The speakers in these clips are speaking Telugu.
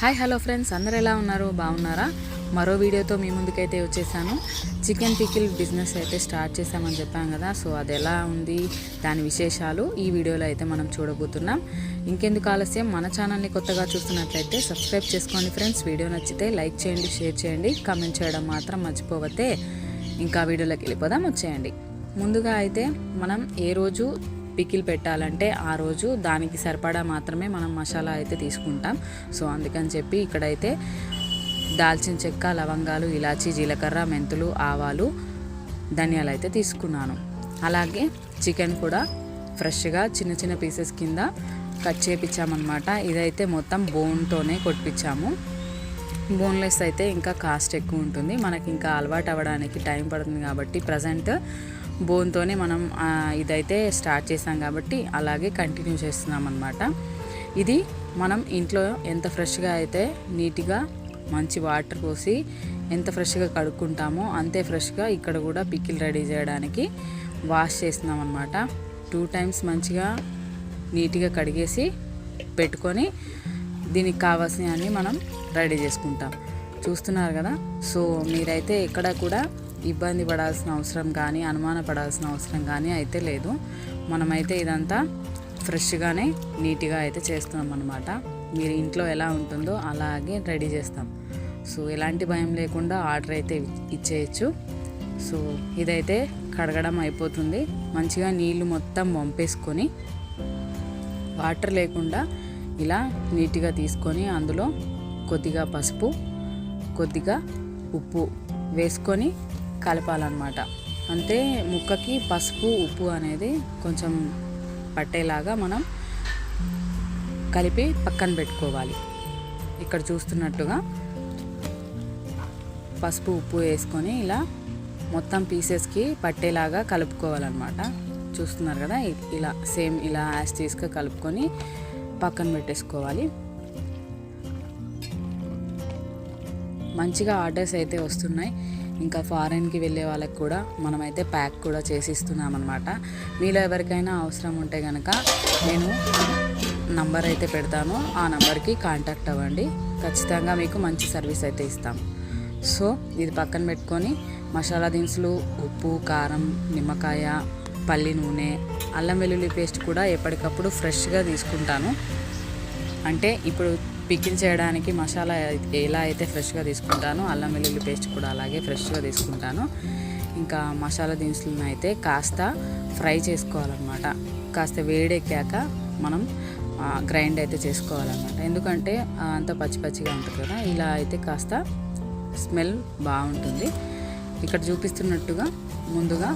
Hi hello friends. అందరు ఎలా ఉన్నారు? బాగున్నారా? మరో వీడియోతో మీ ముందుకైతే వచ్చేసాను. చికెన్ పికిల్ బిజినెస్ అయితే స్టార్ట్ చేసామని చెప్పాం కదా సో అది ఎలా ఉంది దాని విశేషాలు ఈ వీడియోలో అయితే మనం చూడబోతున్నాం. ఇంకెందుకు ఆలస్యం మన ఛానల్ని కొత్తగా చూస్తున్నట్లయితే సబ్స్క్రైబ్ చేసుకోండి ఫ్రెండ్స్. వీడియో నచ్చితే లైక్ చేయండి షేర్ చేయండి కామెంట్ చేయడం మాత్రం మర్చిపోవతే ఇంకా వీడియోలోకి వెళ్ళిపోదాం వచ్చేయండి. ముందుగా అయితే మనం ఏ రోజు పికిల్ పెట్టాలంటే ఆ రోజు దానికి సరిపడా మాత్రమే మనం మసాలా అయితే తీసుకుంటాం. సో అందుకని చెప్పి ఇక్కడైతే దాల్చిన చెక్క లవంగాలు ఇలాచి జీలకర్ర మెంతులు ఆవాలు ధనియాలు అయితే తీసుకున్నాను. అలాగే చికెన్ కూడా ఫ్రెష్గా చిన్న చిన్న పీసెస్ కింద కట్ చేపించామన్నమాట ఇదైతే మొత్తం బోన్తోనే కొట్టించాము బోన్లెస్ అయితే ఇంకా కాస్ట్ ఎక్కువ ఉంటుంది. మనకి ఇంకా అలవాటు అవ్వడానికి టైం పడుతుంది కాబట్టి ప్రజెంట్ బోన్తోనే మనం ఇదైతే స్టార్ట్ చేసాం కాబట్టి అలాగే కంటిన్యూ చేస్తున్నాం అనమాట ఇది మనం ఇంట్లో ఎంత ఫ్రెష్గా అయితే నీట్గా మంచి వాటర్ పోసి ఎంత ఫ్రెష్గా కడుక్కుంటామో అంతే ఫ్రెష్గా ఇక్కడ కూడా పికిల్ రెడీ చేయడానికి వాష్ చేస్తున్నాం అనమాట టూ టైమ్స్ మంచిగా నీట్గా కడిగేసి పెట్టుకొని దీనికి కావాల్సినవన్నీ మనం రెడీ చేసుకుంటాం. చూస్తున్నారు కదా? సో మీరైతే ఎక్కడ కూడా ఇబ్బంది పడాల్సిన అవసరం కానీ అనుమాన పడాల్సిన అవసరం కానీ అయితే లేదు. మనమైతే ఇదంతా ఫ్రెష్గానే నీట్గా అయితే చేస్తున్నాం అనమాట మీరు ఇంట్లో ఎలా ఉంటుందో అలాగే రెడీ చేస్తాం. సో ఎలాంటి భయం లేకుండా ఆర్డర్ అయితే ఇచ్చేయచ్చు. సో ఇదైతే కడగడం అయిపోతుంది. మంచిగా నీళ్ళు మొత్తం వంపేసుకొని వాటర్ లేకుండా ఇలా నీట్గా తీసుకొని అందులో కొద్దిగా పసుపు కొద్దిగా ఉప్పు వేసుకొని కలపాలన్నమాట. అంటే ముక్కకి పసుపు ఉప్పు అనేది కొంచెం పట్టేలాగా మనం కలిపి పక్కన పెట్టుకోవాలి. ఇక్కడ చూస్తున్నట్టుగా పసుపు ఉప్పు వేసుకొని ఇలా మొత్తం పీసెస్కి పట్టేలాగా కలుపుకోవాలన్నమాట. చూస్తున్నారు కదా ఇ- ఇలా సేమ్ ఇలా యాజ్ తీసుక కలుపుకొని పక్కన పెట్టేసుకోవాలి. మంచిగా ఆర్డర్స్ అయితే వస్తున్నాయి. ఇంకా ఫారెన్కి వెళ్ళే వాళ్ళకి కూడా మనమైతే ప్యాక్ కూడా చేసి ఇస్తున్నాం అనమాట మీలో ఎవరికైనా అవసరం ఉంటే కనుక నేను నంబర్ అయితే పెడతాను. ఆ నంబర్కి కాంటాక్ట్ అవ్వండి. ఖచ్చితంగా మీకు మంచి సర్వీస్ అయితే ఇస్తాం. సో ఇది పక్కన పెట్టుకొని మసాలా దినుసులు ఉప్పు కారం నిమ్మకాయ పల్లి నూనె అల్లం వెల్లుల్లి పేస్ట్ కూడా ఎప్పటికప్పుడు ఫ్రెష్గా తీసుకుంటాను. అంటే ఇప్పుడు పికిల్ చేయడానికి మసాలా ఎలా అయితే ఫ్రెష్గా తీసుకుంటానో అల్లం వెల్లుల్లి పేస్ట్ కూడా అలాగే ఫ్రెష్గా తీసుకుంటాను. ఇంకా మసాలా దినుసులను అయితే కాస్త ఫ్రై చేసుకోవాలన్నమాట. కాస్త వేడెక్కాక మనం గ్రైండ్ అయితే చేసుకోవాలన్నమాట. ఎందుకంటే అంత పచ్చి పచ్చిగా ఉంటుంది కదా ఇలా అయితే కాస్త స్మెల్ బాగుంటుంది. ఇక్కడ చూపిస్తున్నట్టుగా ముందుగా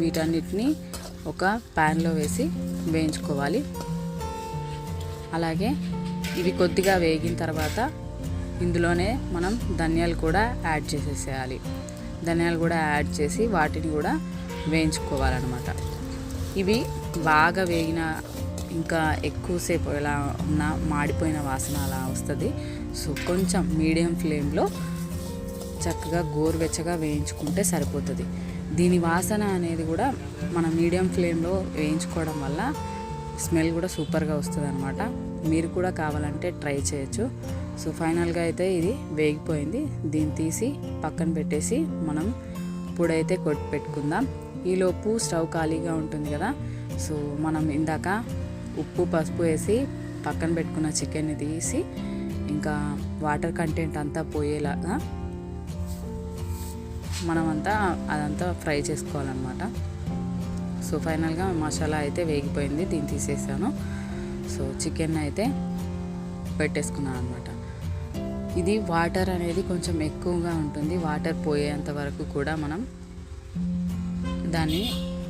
వీటన్నిటిని ఒక ప్యాన్లో వేసి వేయించుకోవాలి. అలాగే ఇవి కొద్దిగా వేగిన తర్వాత ఇందులోనే మనం ధనియాలు కూడా యాడ్ చేసేసేయాలి. ధనియాలు కూడా యాడ్ చేసి వాటిని కూడా వేయించుకోవాలన్నమాట. ఇవి బాగా వేగిన ఇంకా ఎక్కువసేపు ఎలా ఉన్న మాడిపోయిన వాసన అలా వస్తుంది. సో కొంచెం మీడియం ఫ్లేమ్లో చక్కగా గోరువెచ్చగా వేయించుకుంటే సరిపోతుంది. దీని వాసన అనేది కూడా మనం మీడియం ఫ్లేమ్లో వేయించుకోవడం వల్ల స్మెల్ కూడా సూపర్గా వస్తుంది అనమాట మీరు కూడా కావాలంటే ట్రై చేయొచ్చు. సో ఫైనల్గా అయితే ఇది వేగిపోయింది. దీన్ని తీసి పక్కన పెట్టేసి మనం పొడైతే కొట్టి పెట్టుకుందాం. ఈలోపు స్టవ్ ఖాళీగా ఉంటుంది కదా. సో మనం ఇందాక ఉప్పు పసుపు వేసి పక్కన పెట్టుకున్న చికెన్ని తీసి ఇంకా వాటర్ కంటెంట్ అంతా పోయేలాగా మనమంతా అదంతా ఫ్రై చేసుకోవాలన్నమాట. సో ఫైనల్గా మసాలా అయితే వేగిపోయింది. దీన్ని తీసేసాను. సో చికెన్ అయితే పెట్టేసుకున్నాను అనమాట ఇది వాటర్ అనేది కొంచెం ఎక్కువగా ఉంటుంది. వాటర్ పోయేంత వరకు కూడా మనం దాన్ని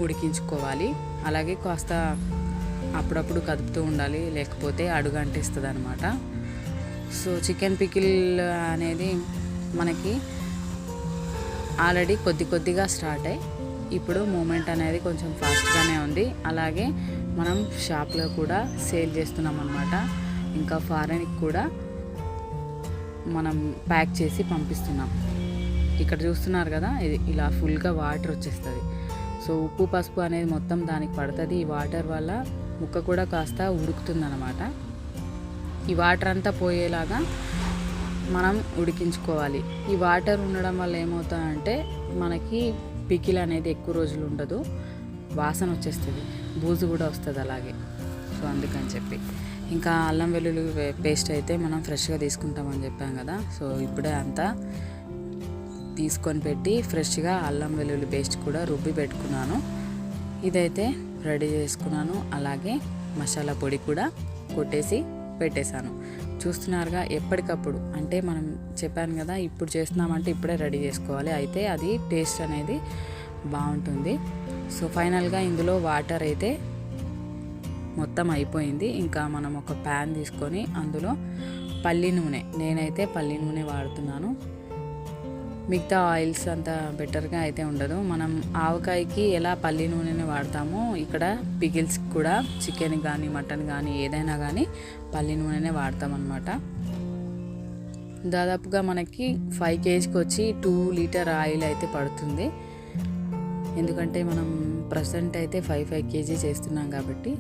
ఉడికించుకోవాలి. అలాగే కాస్త అప్పుడప్పుడు కదుపుతూ ఉండాలి. లేకపోతే అడుగు అంటేస్తుంది అనమాట సో చికెన్ పికిల్ అనేది మనకి ఆల్రెడీ కొద్ది కొద్దిగా స్టార్ట్ అయ్యి ఇప్పుడు మూమెంట్ అనేది కొంచెం ఫాస్ట్గానే ఉంది. అలాగే మనం షాప్లో కూడా సేల్ చేస్తున్నాం అనమాట ఇంకా ఫారెన్కి కూడా మనం ప్యాక్ చేసి పంపిస్తున్నాం. ఇక్కడ చూస్తున్నారు కదా ఇది ఇలా ఫుల్గా వాటర్ వచ్చేస్తుంది. సో ఉప్పు పసుపు అనేది మొత్తం దానికి పడుతుంది. ఈ వాటర్ వల్ల ముక్క కూడా కాస్త ఉడుకుతుంది ఈ వాటర్ అంతా పోయేలాగా మనం ఉడికించుకోవాలి. ఈ వాటర్ ఉండడం వల్ల ఏమవుతుందంటే మనకి పికిల్ అనేది ఎక్కువ రోజులు ఉండదు. వాసన వచ్చేస్తుంది. బూజు కూడా వస్తుంది అలాగే. సో అందుకని చెప్పి. ఇంకా అల్లం వెల్లుల్లి పేస్ట్ అయితే మనం ఫ్రెష్గా తీసుకుంటామని చెప్పాం కదా. సో ఇప్పుడే అంతా తీసుకొని పెట్టి ఫ్రెష్గా అల్లం వెల్లుల్లి పేస్ట్ కూడా రుబ్బి పెట్టుకున్నాను. ఇదైతే రెడీ చేసుకున్నాను. అలాగే మసాలా పొడి కూడా కొట్టేసి పెట్టేశాను. చూస్తున్నారుగా ఎప్పటికప్పుడు. అంటే మనం చెప్పాను కదా ఇప్పుడు చేస్తున్నామంటే ఇప్పుడే రెడీ చేసుకోవాలి. అయితే అది టేస్ట్ అనేది బాగుంటుంది. సో ఫైనల్గా ఇందులో వాటర్ అయితే మొత్తం అయిపోయింది. ఇంకా మనం ఒక ప్యాన్ తీసుకొని అందులో పల్లి నూనె నేనైతే పల్లి నూనె వాడుతున్నాను. మిగతా ఆయిల్స్ అంత బెటర్గా అయితే ఉండదు. మనం ఆవకాయకి ఎలా పల్లి నూనెని వాడతామో ఇక్కడ పిగిల్స్ కూడా చికెన్ కానీ మటన్ కానీ ఏదైనా కానీ పల్లి నూనెనే వాడతాం అనమాట దాదాపుగా మనకి ఫైవ్ కేజీకి వచ్చి టూ లీటర్ ఆయిల్ అయితే పడుతుంది. ఎందుకంటే మనం ప్రజెంట్ అయితే ఫైవ్ ఫైవ్ కేజీ చేస్తున్నాం కాబట్టి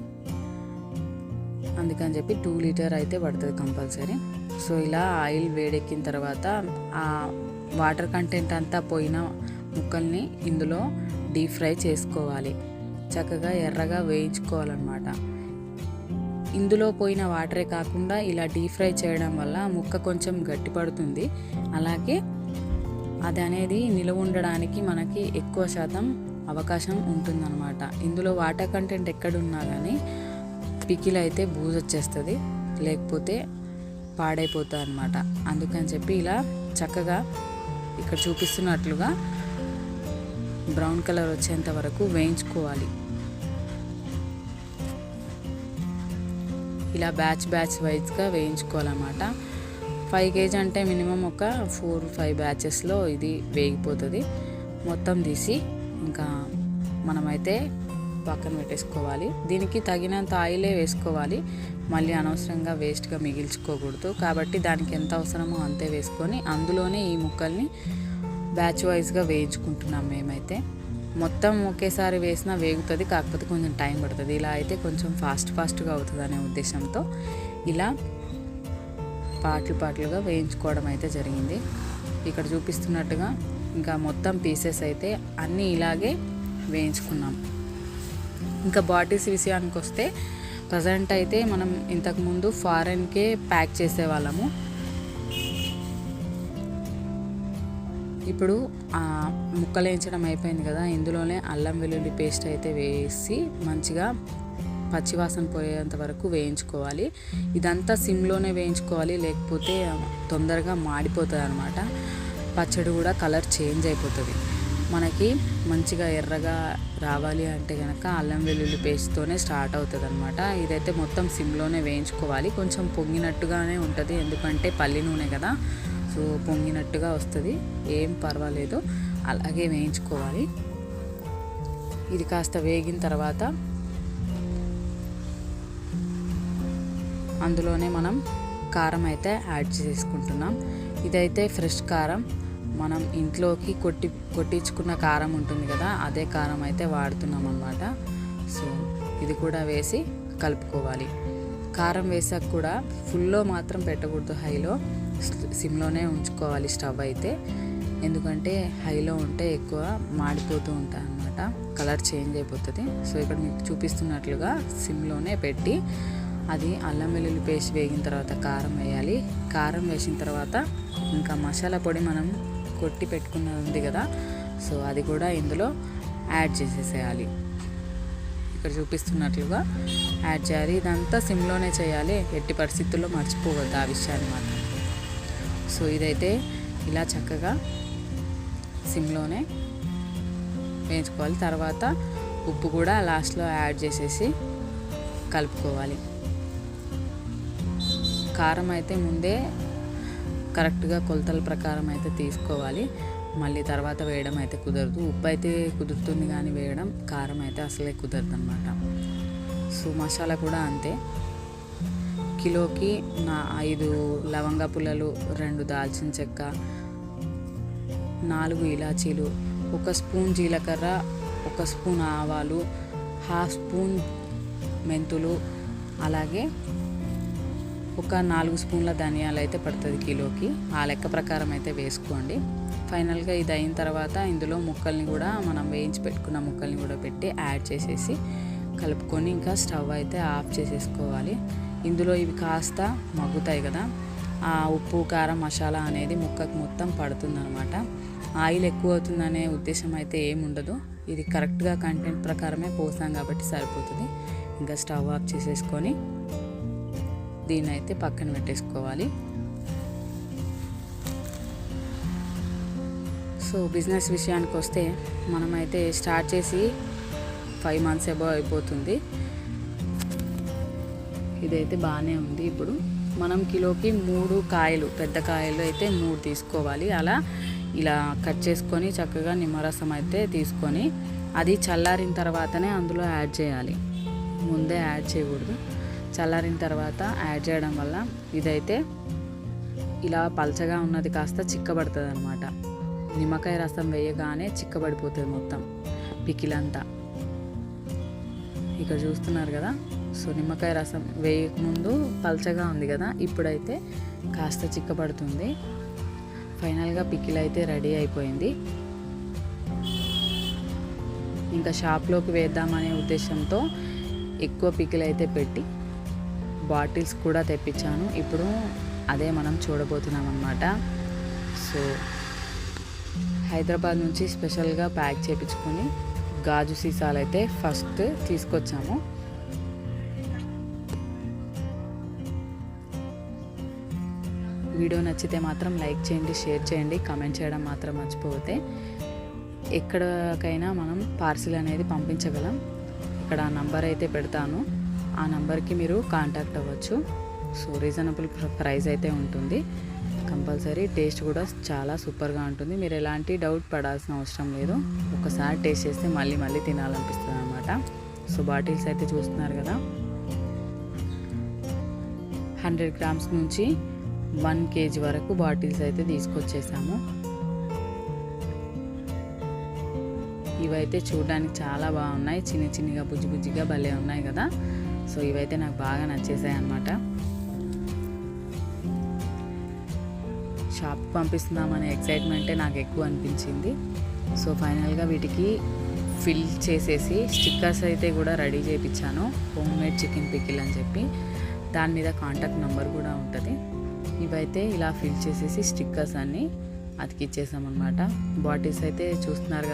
అందుకని చెప్పి టూ లీటర్ అయితే పడుతుంది కంపల్సరీ. సో ఇలా ఆయిల్ వేడెక్కిన తర్వాత ఆ వాటర్ కంటెంట్ అంతా పోయిన ముక్కల్ని ఇందులో డీప్ ఫ్రై చేసుకోవాలి. చక్కగా ఎర్రగా వేయించుకోవాలన్నమాట. ఇందులో పోయిన వాటరే కాకుండా ఇలా డీప్ ఫ్రై చేయడం వల్ల ముక్క కొంచెం గట్టిపడుతుంది అలాగే అది అనేది నిలువ ఉండడానికి మనకి ఎక్కువ శాతం అవకాశం ఉంటుందన్నమాట. ఇందులో వాటర్ కంటెంట్ ఎక్కడున్నా కానీ పికిల్ అయితే బూజు వచ్చేస్తుంది లేకపోతే పాడైపోతుంది అనమాట అందుకని చెప్పి ఇలా చక్కగా ఇక్కడ చూపిస్తున్నట్లుగా బ్రౌన్ కలర్ వచ్చేంత వరకు వేయించుకోవాలి. ఇలా బ్యాచ్ బ్యాచ్ వైజ్గా వేయించుకోవాలన్నమాట. ఫైవ్ కేజీ అంటే మినిమం ఒక ఫోర్ ఫైవ్ బ్యాచెస్లో ఇది వేగిపోతుంది. మొత్తం తీసి ఇంకా మనమైతే పక్కన పెట్టేసుకోవాలి. దీనికి తగినంత ఆయిలే వేసుకోవాలి. మళ్ళీ అనవసరంగా వేస్ట్గా మిగిల్చుకోకూడదు. కాబట్టి దానికి ఎంత అవసరమో అంతే వేసుకొని అందులోనే ఈ ముక్కల్ని బ్యాచ్ వైజ్గా వేయించుకుంటున్నాం మేమైతే. మొత్తం ఒకేసారి వేసినా వేగుతుంది కాకపోతే కొంచెం టైం పడుతుంది. ఇలా అయితే కొంచెం ఫాస్ట్ ఫాస్ట్గా అవుతుంది అనే ఉద్దేశంతో ఇలా పాటలు పాటలుగా వేయించుకోవడం అయితే జరిగింది. ఇక్కడ చూపిస్తున్నట్టుగా ఇంకా మొత్తం పీసెస్ అయితే అన్నీ ఇలాగే వేయించుకున్నాం. ఇంకా బాటిల్స్ విషయానికి వస్తే ప్రజెంట్ అయితే మనం ఇంతకుముందు ఫారెన్కే ప్యాక్ చేసేవాళ్ళము. ఇప్పుడు ముక్కలు వేయించడం అయిపోయింది కదా ఇందులోనే అల్లం వెల్లుల్లి పేస్ట్ అయితే వేసి మంచిగా పచ్చివాసన పోయేంత వరకు వేయించుకోవాలి. ఇదంతా సిమ్లోనే వేయించుకోవాలి లేకపోతే తొందరగా మాడిపోతుంది అనమాట పచ్చడి కూడా కలర్ చేంజ్ అయిపోతుంది. మనకి మంచిగా ఎర్రగా రావాలి అంటే కనుక అల్లం వెల్లుల్లి పేస్ట్తోనే స్టార్ట్ అవుతుంది అనమాట ఇదైతే మొత్తం సిమ్లోనే వేయించుకోవాలి. కొంచెం పొంగినట్టుగానే ఉంటుంది. ఎందుకంటే పల్లి నూనె కదా. సో పొంగినట్టుగా వస్తుంది. ఏం పర్వాలేదు. అలాగే వేయించుకోవాలి. ఇది కాస్త వేగిన తర్వాత అందులోనే మనం కారం అయితే యాడ్ చేసుకుంటున్నాం. ఇదైతే ఫ్రెష్ కారం. మనం ఇంట్లోకి కొట్టి కొట్టించుకున్న కారం ఉంటుంది కదా అదే కారం అయితే వాడుతున్నాం అన్నమాట సో ఇది కూడా వేసి కలుపుకోవాలి. కారం వేసాక కూడా ఫుల్లో మాత్రం పెట్టకూడదు హైలో. సిమ్లోనే ఉంచుకోవాలి స్టవ్ అయితే. ఎందుకంటే హైలో ఉంటే ఎక్కువ మాడిపోతూ ఉంటాయి అన్నమాట కలర్ చేంజ్ అయిపోతుంది. సో ఇక్కడ మీకు చూపిస్తున్నట్లుగా సిమ్లోనే పెట్టి అది అల్లం వెల్లుల్లి పేస్ట్ వేగిన తర్వాత కారం వేయాలి. కారం వేసిన తర్వాత ఇంకా మసాలా పొడి మనం కొట్టి పెట్టుకున్నది ఉంది కదా సో అది కూడా ఇందులో యాడ్ చేసేసేయాలి. ఇక్కడ చూపిస్తున్నట్లుగా యాడ్ చేయాలి. ఇదంతా సిమ్లోనే చేయాలి. ఎట్టి పరిస్థితుల్లో మర్చిపోవద్దు ఆ విషయాన్ని మాత్రం. సో ఇదైతే ఇలా చక్కగా సిమ్లోనే వేయించుకోవాలి. తర్వాత ఉప్పు కూడా లాస్ట్లో యాడ్ చేసేసి కలుపుకోవాలి. కారం అయితే ముందే కరెక్ట్గా కొలతల ప్రకారం అయితే తీసుకోవాలి. మళ్ళీ తర్వాత వేయడం అయితే కుదరదు. ఉప్పు అయితే కుదురుతుంది కానీ వేయడం కారం అయితే అసలే కుదరదు అనమాట సో మసాలా కూడా అంతే. కిలోకి నా ఐదు లవంగ పుల్లలు రెండు దాల్చిన చెక్క నాలుగు ఇలాచీలు ఒక స్పూన్ జీలకర్ర ఒక స్పూన్ ఆవాలు హాఫ్ స్పూన్ మెంతులు అలాగే ఒక నాలుగు స్పూన్ల ధనియాలు అయితే పడుతుంది కిలోకి. ఆ లెక్క ప్రకారం అయితే వేసుకోండి. ఫైనల్గా ఇది అయిన తర్వాత ఇందులో ముక్కల్ని కూడా మనం వేయించి పెట్టుకున్న ముక్కల్ని కూడా పెట్టి యాడ్ చేసేసి కలుపుకొని ఇంకా స్టవ్ అయితే ఆఫ్ చేసేసుకోవాలి. ఇందులో ఇవి కాస్త మగ్గుతాయి కదా ఆ ఉప్పు కారం మసాలా అనేది ముక్కకు మొత్తం పడుతుందనమాట ఆయిల్ ఎక్కువ అవుతుందనే ఉద్దేశం అయితే ఏమి ఉండదు. ఇది కరెక్ట్గా కంటెంట్ ప్రకారమే పోసాం కాబట్టి సరిపోతుంది. ఇంకా స్టవ్ ఆఫ్ చేసేసుకొని దీన్ని అయితే పక్కన పెట్టేసుకోవాలి. సో బిజినెస్ విషయానికి వస్తే మనమైతే స్టార్ట్ చేసి ఫైవ్ మంత్స్ ఎబో అయిపోతుంది. ఇదైతే బాగానే ఉంది ఇప్పుడు. మనం కిలోకి మూడు కాయలు పెద్ద కాయలు అయితే మూడు తీసుకోవాలి. అలా ఇలా కట్ చేసుకొని చక్కగా నిమ్మరసం అయితే తీసుకొని అది చల్లారిన తర్వాతనే అందులో యాడ్ చేయాలి. ముందే యాడ్ చేయకూడదు. చల్లారిన తర్వాత యాడ్ చేయడం వల్ల ఇదైతే ఇలా పల్చగా ఉన్నది కాస్త చిక్కబడుతుంది అనమాట నిమ్మకాయ రసం వేయగానే చిక్కబడిపోతుంది మొత్తం పికిలంతా. ఇక్కడ చూస్తున్నారు కదా? సో నిమ్మకాయ రసం వేయకముందు పల్చగా ఉంది కదా? ఇప్పుడైతే కాస్త చిక్కబడుతుంది. ఫైనల్గా పికిల్ అయితే రెడీ అయిపోయింది. ఇంకా షాప్లోకి వేద్దామనే ఉద్దేశంతో ఎక్కువ పికిల్ అయితే పెట్టి బాటిల్స్ కూడా తెప్పించాను. ఇప్పుడు అదే మనం చూడబోతున్నాం అనమాట సో హైదరాబాద్ నుంచి స్పెషల్గా ప్యాక్ చేయించుకొని గాజు సీసాలు అయితే ఫస్ట్ తీసుకొచ్చాము. వీడియో నచ్చితే మాత్రం లైక్ చేయండి షేర్ చేయండి కామెంట్ చేయడం మాత్రం మర్చిపోతే ఎక్కడికైనా మనం పార్సిల్ అనేది పంపించగలం. ఇక్కడ నంబర్ అయితే పెడతాను. ఆ నెంబర్కి మీరు కాంటాక్ట్ అవ్వచ్చు. సో రీజనబుల్ ప్రైస్ అయితే ఉంటుంది. కంపల్సరీ టేస్ట్ కూడా చాలా సూపర్గా ఉంటుంది. మీరు ఎలాంటి డౌట్ పడాల్సిన అవసరం లేదు. ఒకసారి టేస్ట్ చేస్తే మళ్ళీ మళ్ళీ తినాలనిపిస్తుంది అనమాట సో బాటిల్స్ అయితే చూస్తున్నారు కదా. హండ్రెడ్ గ్రామ్స్ నుంచి వన్ కేజీ వరకు బాటిల్స్ అయితే తీసుకొచ్చేసాము. ఇవైతే చూడడానికి చాలా బాగున్నాయి. చిన్న చిన్నగా బుజ్జి బుజ్జిగా భలే ఉన్నాయి కదా. సో ఇవైతే నాకు బాగా నచ్చేసాయి అనమాట షాప్ పంపిస్తున్నామనే ఎక్సైట్మెంటే నాకు ఎక్కువ అనిపించింది. సో ఫైనల్గా వీటికి ఫిల్ చేసేసి స్టిక్కర్స్ అయితే కూడా రెడీ చేయించాను హోమ్ మేడ్ చికెన్ పికిల్ అని చెప్పి. దాని మీద కాంటాక్ట్ నెంబర్ కూడా ఉంటుంది. ఇవైతే ఇలా ఫిల్ చేసేసి స్టిక్కర్స్ అన్నీ అతికిచ్చేసామన్నమాట. బాటిల్స్ అయితే చూస్తున్నారు కదా